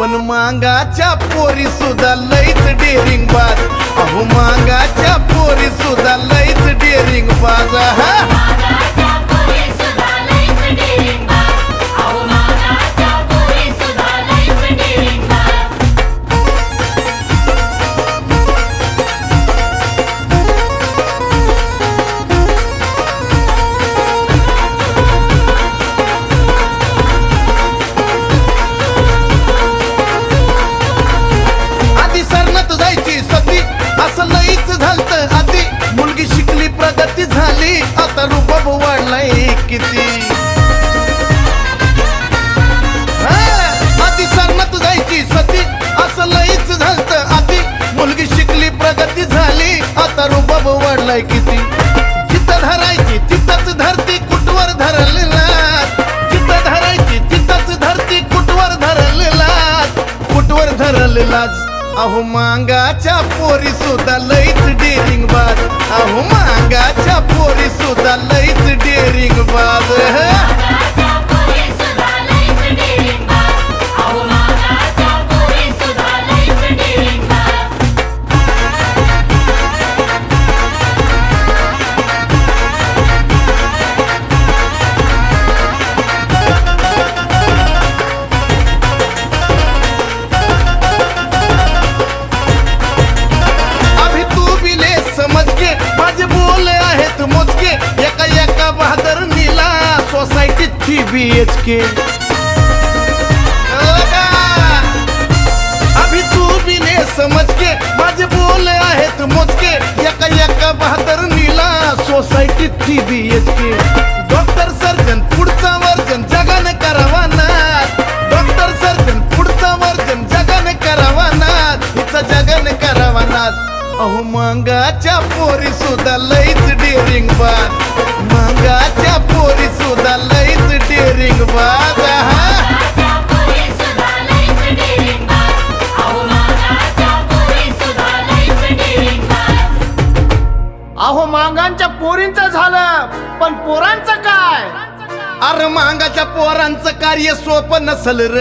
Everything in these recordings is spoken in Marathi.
पण मांगाच्या पोरी सुद्धा लईच डेअरिंग बात. रुबाब किती? जिथं धरायची तिथंच धरती कुटवर धरलेला जिथं धरायची तिथंच धरती कुटवर धरलेला कुटवर धरलेलाच? अहो मांगाच्या पोरी सुद्धा लईच डेअरिंग बाज अहो मांगाच्या पोरी सुद्धा लईच डेअरिंग बी एच के अभि तू भी ने समझ के माझे बोले आहेत मोजके। एका एका Bahadur Neela society three B H K doctor surgeon पुढचा वर्जन जगाने करावा ना. डॉक्टर सर्जन पुढचा वर्जन जगाने करावा ना. हिचं जगाने करावा ना. अहो मंगाच्या पोरी सुद्धा झालं पण पोरांचं काय? अरे मांगाच्या पोरांचं कार्य सोपं नसल र.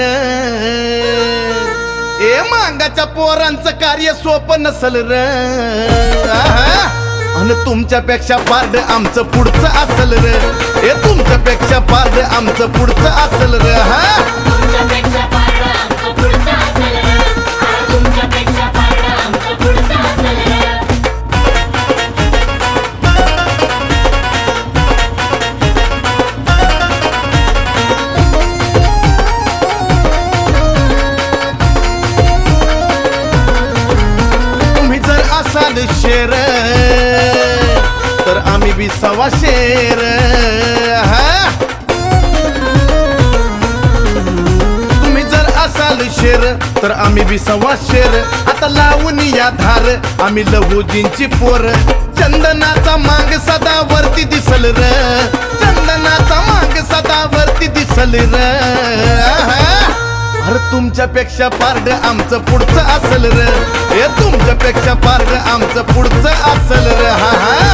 ए मांगाच्या पोरांचं कार्य सोपं नसल र. आणि तुमच्यापेक्षा पारड आमचं पुढचं असल र. ए तुमच्यापेक्षा पारड आमचं पुढचं असल र. हा असाल शेर तर आम्ही बी सवा शेर. हा? तुम्ही जर असाल शेर तर आम्ही बी सवा शेर. आता लावून या धार आम्ही लहुजींची पोर. चंदनाचा मांग सदा वरती दिसल र. चंदनाचा मांग सदा वरती दिसल र. अरे तुमच्यापेक्षा पारड आमचं पुढचं असल र. हे तुमच्यापेक्षा पारड आमचं पुढचं असल र. हा.